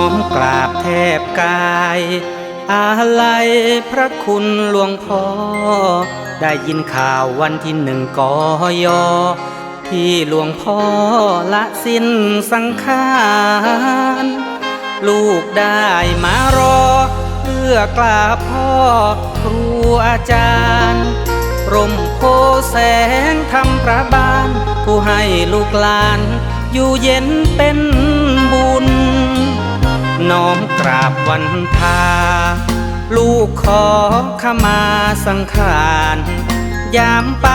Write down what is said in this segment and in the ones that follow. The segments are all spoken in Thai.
อมกราบแทบกาย อาลัยพระคุณหลวงพ่อ ได้ยินข่าววันที่หนึ่งกอยอ ที่หลวงพ่อละสิ้นสังขารลูกได้มารอ เพื่อกราบพ่อครูอาจารย์ร่มโพแสงธรรมประบาน ผู้ให้ลูกหลาน อยู่เย็นเป็นบุญ น้อมกราบวันทา ลูกขอขมาสังขารยามไป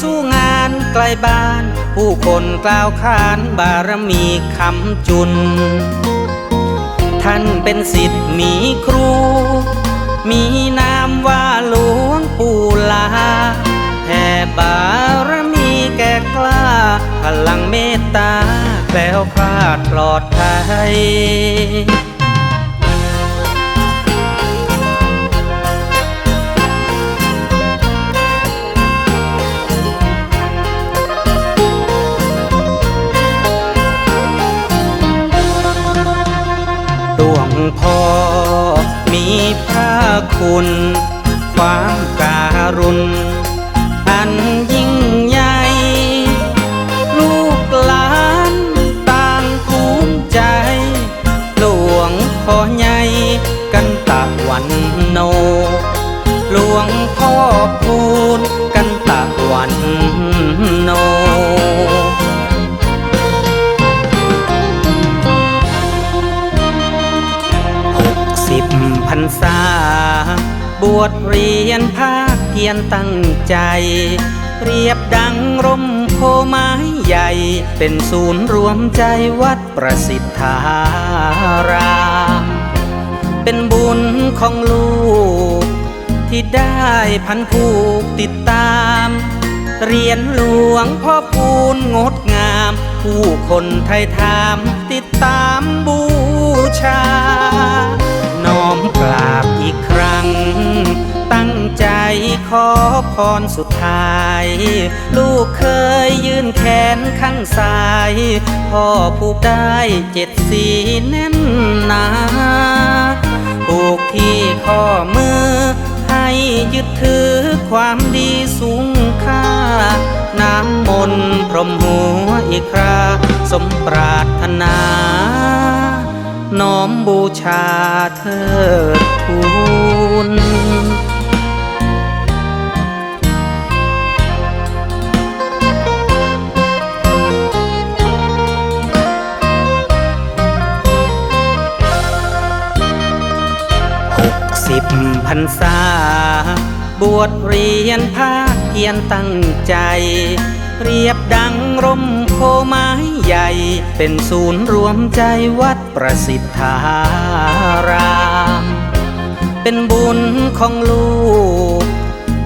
สู้งานไกลบ้าน ผู้คนกล่าวขานบารมีคำจุน ท่านเป็นสิทธิ์มีครู มีนามว่าหลวงปู่ลาแผ่บารมีแก่กล้า พลังเมตตา แคล้วคลาดปลอดภัยหลวงพ่อมีพระคุณ ความการุณ อันย วงพ่อพูนกันตะวันโนหกสิบพรรษา บวชเรียนภาคเพียรตั้งใจ เรียบดังร่มโพไม้ใหญ่ เป็นศูนย์รวมใจวัดประสิทธารามเป็นบุญของลูก ที่ได้พันผูกติดตามเรียนหลวงพ่อพูนงดงาม ผู้คนไทยทามติดตามบูชา น้อมกราบอีกครั้ง ตั้งใจขอพรสุดท้าย ลูกเคยยื่นแขนข้างซ้าย พ่อผูกได้เจ็ดสีแน่น ยึดถือความดีสูงค่า น้ำมนต์พรมหัวอีกครา สมปรารถนา น้อมบูชาเทิดทูลหกสิบพรรษา บวชเรียนภาคเพียรตั้งใจ เปรียบดังร่มโพไม้ใหญ่ เป็นศูนย์รวมใจวัดประสิทธาราม เป็นบุญของลูก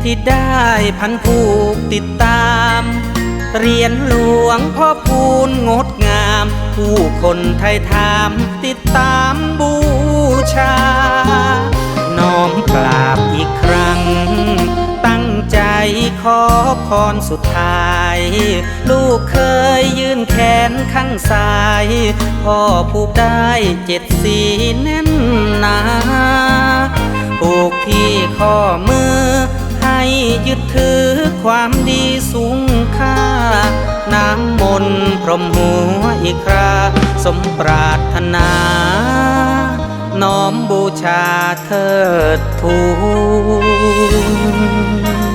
ที่ได้พันผูกติดตามเรียนหลวงพ่อพูนงดงาม ผู้คนไทยทามติดตามบูชา น้อมกรา ขอพรสุดท้าย ลูกเคยยื่นแขนข้างซ้าย พ่อผูกได้เจ็ดสีแน่นหนาผูกที่ข้อมือ ให้ยึดถือความดีสูงค่า น้ำมนต์พรมหัวอีกคราสมปรารถนา น้อมบูชาเทิดทูล